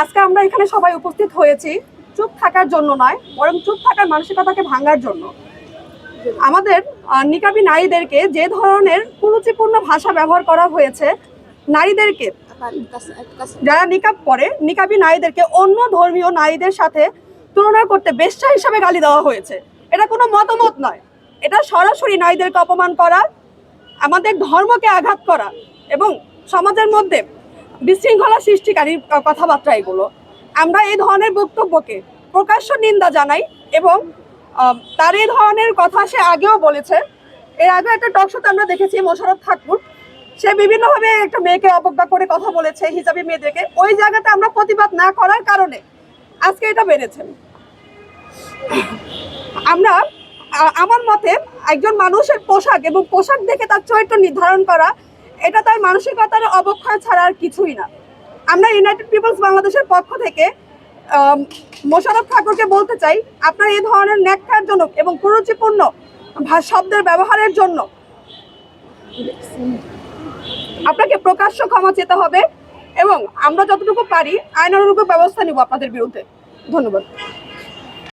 আজকে আমরা এখানে সবাই উপস্থিত হয়েছি চুপ থাকার জন্য নয়, বরং চুপ থাকার মানসিকতাকে ভাঙার জন্য। আমাদের নিকাবি নারীদেরকে যে ধরনের কুরুচিপূর্ণ ভাষা ব্যবহার করা হয়েছে, নারীদেরকে যারা নিকাব পরে, নিকাবি নারীদেরকে অন্য ধর্মীয় নারীদের সাথে তুলনা করতে বেশ্যা হিসাবে গালি দেওয়া হয়েছে। এটা কোনো মতামত নয়। এটা সরাসরি নারীদেরকে অপমান করা, আমাদের ধর্মকে আঘাত করা এবং সমাজের মধ্যে বিশৃঙ্খলা সৃষ্টিকারী কথাবার্তা এগুলো। আমরা এই ধরনের বক্তব্যকে প্রকাশ্য নিন্দা জানাই এবং তার এই ধরনের কথা সে আগেও বলেছে। এর আগে একটা টক শোতে আমরা দেখেছি মোশারফ ঠাকুর। সে বিভিন্নভাবে একটা মেয়েকে অবজ্ঞা করে কথা বলেছে হিজাবি মেয়েদেরকে। ওই জায়গাতে আমরা প্রতিবাদ না করার কারণে আজকে এটা বেড়েছেন আমরা আমার মতে একজন মানুষের পোশাক এবং পোশাক দেখে তার চরিত্র নির্ধারণ করা এটা তার মানসিকতার অবক্ষয় ছাড়া আর কিছুই না। আমরা ইউনাইটেড পিপলস বাংলাদেশের পক্ষ থেকে মোশারফ ঠাকুরকে বলতে চাই, আপনার এই ধরনের ন্যাক্কারজনক এবং কুরুচিপূর্ণ শব্দের ব্যবহারের জন্য আপনাকে প্রকাশ্য ক্ষমা চেতে হবে এবং আমরা যতটুকু পারি আইনানুরূপ ব্যবস্থা নিব আপনাদের বিরুদ্ধে। ধন্যবাদ।